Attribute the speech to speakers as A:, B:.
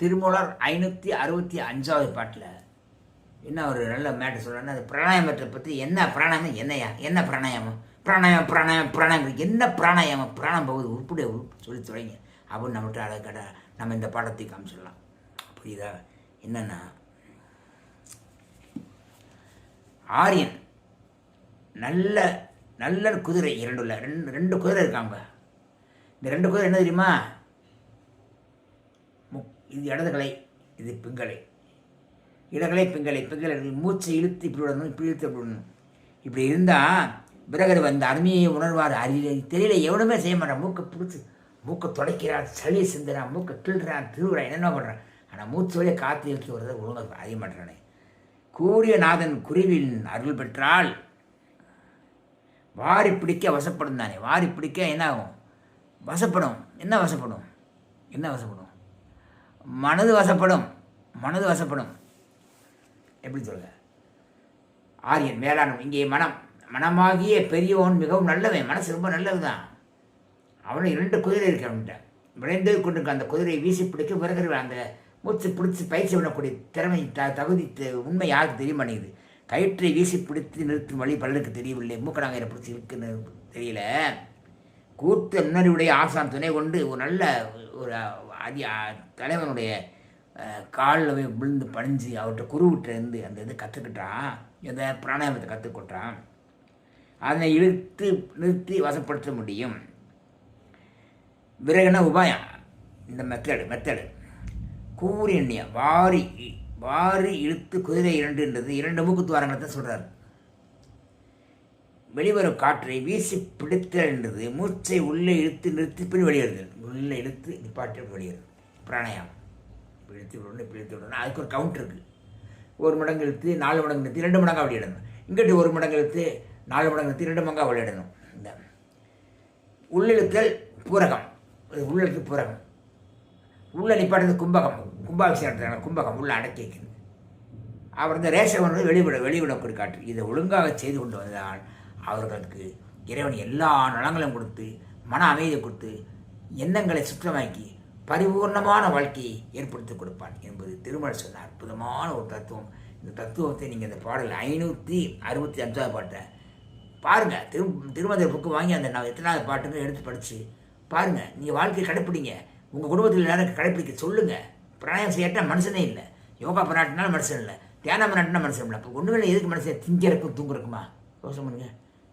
A: திருமூலர் ஐநூற்றி அறுபத்தி அஞ்சாவது பாட்டில் என்ன ஒரு நல்ல மேட்டர் சொல்கிறேன்னா அது பிராணாயாமத்தை பற்றி என்ன பிராணாயாமம் என்னையா? என்ன பிராணாயாமம் பிராணாயம் பிராணாயம் பிராணாயம். என்ன பிராணாயாமம் பிராணம் போகுது. உருப்படி சொல்லி தொடங்க. அப்படின்னு நம்மகிட்ட அதை கடை நம்ம இந்த பாடத்தை காமிச்சிடலாம். புரியுதா? என்னென்னா ஆரியன் நல்ல நல்ல குதிரை இரண்டு ரெண்டு ரெண்டு குதிரை இருக்காங்க. இந்த ரெண்டு குதிரை என்ன தெரியுமா? இது இடதுகளை இது பிங்களை இடகளை பிங்களை பிங்களை மூச்சை இழுத்து இப்படி விடணும் இப்படி இழுத்து விடணும். இப்படி இருந்தால் பிறகர் வந்து அருமையை உணர்வார். அறிய தெரியல எவனுமே செய்ய மாட்டான். மூக்கை பிடிச்சி மூக்கை துடைக்கிறான் சளி சிந்துறான் மூக்கை கிள்றான் திருவுறான் என்னென்ன பண்ணுறான் ஆனால் மூச்சு வழியை காற்று இழுத்து வர்றதை ஒழுங்காக அறிய மாட்டானே கூறிய நாதன் குருவின் அருள் பெற்றால் வாரி பிடிக்க வசப்படும் தானே. வாரி பிடிக்க என்ன ஆகும் வசப்படும். என்ன வசப்படும்? என்ன வசப்படும்? மனது வசப்படும் மனது வசப்படும். எப்படி சொல்லுங்க? ஆரியன் மேலானம் இங்கே மனம். மனமாகிய பெரியவன் மிகவும் நல்லவன் மனசு ரொம்ப நல்லது தான் அவனை இரண்டு குதிரை இருக்கு அவன்கிட்ட. விளைந்து கொண்டிருக்க அந்த குதிரையை வீசி பிடிக்க பிறகு அந்த மூச்சு பிடிச்சி பயிற்சி பண்ணக்கூடிய திறமை த தகுதி தெ- உண்மை யாருக்கு தெரிய மாட்டேங்குது? கயிற்றை வீசி பிடித்து நிறுத்தும் வழி பலருக்கு தெரியவில்லை. மூக்கணாங்கரை பிடிச்சி இருக்குன்னு தெரியல. கூத்து ஆசான் துணை கொண்டு ஒரு நல்ல ஒரு அதி தலைவனுடைய காலில் போய் விழுந்து பணிஞ்சு அவர்கிட்ட குருவிட்ட இருந்து அந்த இது கற்றுக்கிட்டான் இந்த பிராணாயாமத்தை கற்றுக்கொட்டான் அதனை இழுத்து நிறுத்தி வசப்படுத்த முடியும். விறகுன உபாயம். இந்த மெத்தடு மெத்தடு. கூறி எண்ணிய வாரி வாரி இழுத்து குதிரை இரண்டுன்றது இரண்டு மூக்குத்துவாரங்களை தான் சொல்கிறார் வெளிவரும் காற்றை வீசி பிடித்தல்ன்றது மூச்சை உள்ளே இழுத்து நிறுத்தி பின் வெளியேறுதல். உள்ளே இழுத்து நிப்பாட்டி வெளியேறுது பிராணாயாமம். இப்படி இழுத்து விடணும் இப்படி இழுத்து விடணும். அதுக்கு ஒரு கவுண்ட் இருக்குது ஒரு மடங்கு இழுத்து நாலு மடங்கு நிறுத்தி ரெண்டு மடங்காக வெளியிடணும் இங்கிட்டு ஒரு மடங்கு இழுத்து நாலு மடங்கு நிறுத்தி ரெண்டு மடங்காக வெளியிடணும் இந்த உள்ளிழுத்தல் பூரகம். இது உள்ளிழுத்து பூரகம். உள்ளே நிப்பாட்டுறது கும்பகம். கும்பாபிஷேகம் நடத்துறாங்க கும்பகம். உள்ளே அடக்கி வைக்கிறது. அவர் இந்த ரேஷன் வந்து வெளிவிட வெளிவிடக்கூடிய காற்று. இதை ஒழுங்காக செய்து கொண்டு வந்தால் அவர்களுக்கு இறைவன் எல்லா நலங்களும் கொடுத்து மன அமைதியை கொடுத்து எண்ணங்களை சுற்றமாக்கி பரிபூர்ணமான வாழ்க்கையை ஏற்படுத்தி கொடுப்பான் என்பது திருமணம் சொன்ன அற்புதமான ஒரு தத்துவம். இந்த தத்துவத்தை நீங்கள் இந்த பாடல் ஐநூற்றி அறுபத்தி அஞ்சாவது பாட்டை பாருங்கள் திரு திருமந்திர புக்கு வாங்கி அந்த நான் எத்தனாவது பாட்டுன்னு எடுத்து படித்து பாருங்கள் நீங்கள் வாழ்க்கையை கடைப்பிடிங்க. உங்கள் குடும்பத்தில் எல்லாரும் கடைப்பிடிக்க சொல்லுங்கள் பிராணாயம் செய்யாட்டா மனுஷனே இல்லை. யோகா பண்ணாட்டினாலும் மனுஷன் இல்லை. தியானம் பண்ணாட்டினா மனுஷன் இல்லை. அப்போ ஒன்றுமே எதுக்கு மனுஷன்? திங்கிறக்கும் தூங்குறக்குமா? யோசனை பண்ணுங்கள்